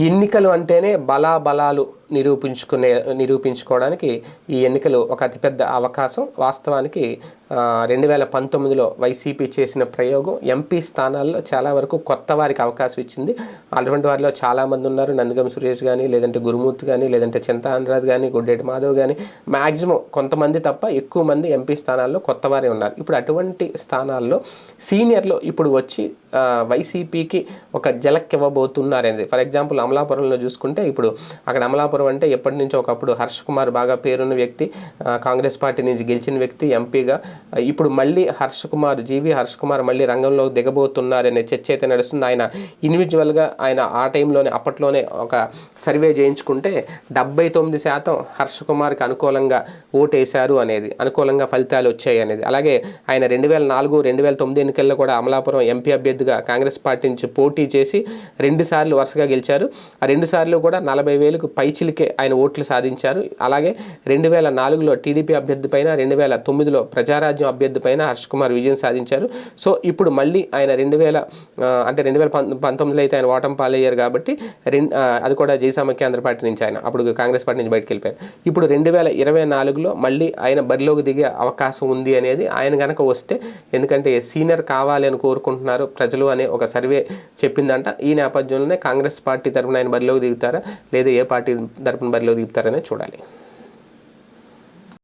ఎన్నికలు అంటేనే బలాబలాలు. నిరూపించుకునే నిరూపించుకోవడానికి ఈ ఎన్నికలు ఒక అతిపెద్ద అవకాశం. వాస్తవానికి రెండు వేల పంతొమ్మిదిలో వైసీపీ చేసిన ప్రయోగం ఎంపీ స్థానాల్లో చాలా వరకు కొత్త వారికి అవకాశం ఇచ్చింది. అటువంటి వారిలో చాలామంది ఉన్నారు. నందగం సురేష్ కానీ లేదంటే గురుమూర్తి కానీ లేదంటే చింతానరాజ్ అనురాధ్ కానీ గుడ్డేటి మాధవ్ కానీ మ్యాక్సిమం కొంతమంది తప్ప ఎక్కువ మంది ఎంపీ స్థానాల్లో కొత్త వారే ఉన్నారు. ఇప్పుడు అటువంటి స్థానాల్లో సీనియర్లు ఇప్పుడు వచ్చి వైసీపీకి ఒక జలక్ ఇవ్వబోతున్నారనేది ఫర్ ఎగ్జాంపుల్ అమలాపురంలో చూసుకుంటే ఇప్పుడు అక్కడ అమలాపురం అంటే ఎప్పటి నుంచో ఒకప్పుడు హర్ష్ కుమార్ బాగా పేరున్న వ్యక్తి కాంగ్రెస్ పార్టీ నుంచి గెలిచిన వ్యక్తి ఎంపీగా. ఇప్పుడు మళ్ళీ హర్ష్ కుమార్ జీవి హర్ష్ కుమార్ మళ్ళీ రంగంలో దిగబోతున్నారనే చర్చ అయితే నడుస్తుంది. ఆయన ఇండివిజువల్గా ఆయన ఆ టైంలోనే అప్పట్లోనే ఒక సర్వే చేయించుకుంటే డెబ్బై తొమ్మిది శాతం హర్ష్ కుమార్కి అనుకూలంగా ఓటేశారు అనేది అనుకూలంగా ఫలితాలు వచ్చాయి అనేది. అలాగే ఆయన రెండు వేల నాలుగు రెండు వేల తొమ్మిది ఎన్నికల్లో కూడా అమలాపురం ఎంపీ అభ్యర్థిగా కాంగ్రెస్ పార్టీ నుంచి పోటీ చేసి రెండు సార్లు వరుసగా గెలిచారు. ఆ రెండు సార్లు కూడా నలభై వేలకు పైచిలికే ఆయన ఓట్లు సాధించారు. అలాగే రెండు వేల నాలుగులో టీడీపీ అభ్యర్థి పైన రెండు వేల తొమ్మిదిలో ప్రజారాజ్యం అభ్యర్థి పైన హర్ష్ కుమార్ విజయం సాధించారు. సో ఇప్పుడు మళ్ళీ ఆయన రెండు వేల అంటే రెండు వేల పం- పంతొమ్మిదిలో అయితే ఆయన ఓటం పాలయ్యారు కాబట్టి రెండు అది కూడా జయసామ కేంద్ర పార్టీ నుంచి ఆయన అప్పుడు కాంగ్రెస్ పార్టీ నుంచి బయటకు వెళ్ళిపోయారు. ఇప్పుడు రెండు వేల ఇరవై నాలుగులో మళ్ళీ ఆయన బరిలోకి దిగే అవకాశం ఉంది అనేది ఆయన కనుక వస్తే ఎందుకంటే సీనియర్ కావాలి అని కోరుకుంటున్నారు ప్రజలు అనే ఒక సర్వే చెప్పిందంట. ఈ నేపథ్యంలోనే కాంగ్రెస్ పార్టీ తరఫున ఆయన బరిలోకి దిగుతారా? లేదా ఏ పార్టీ దర్పణ బరిలో దిగుతారనే చూడాలి.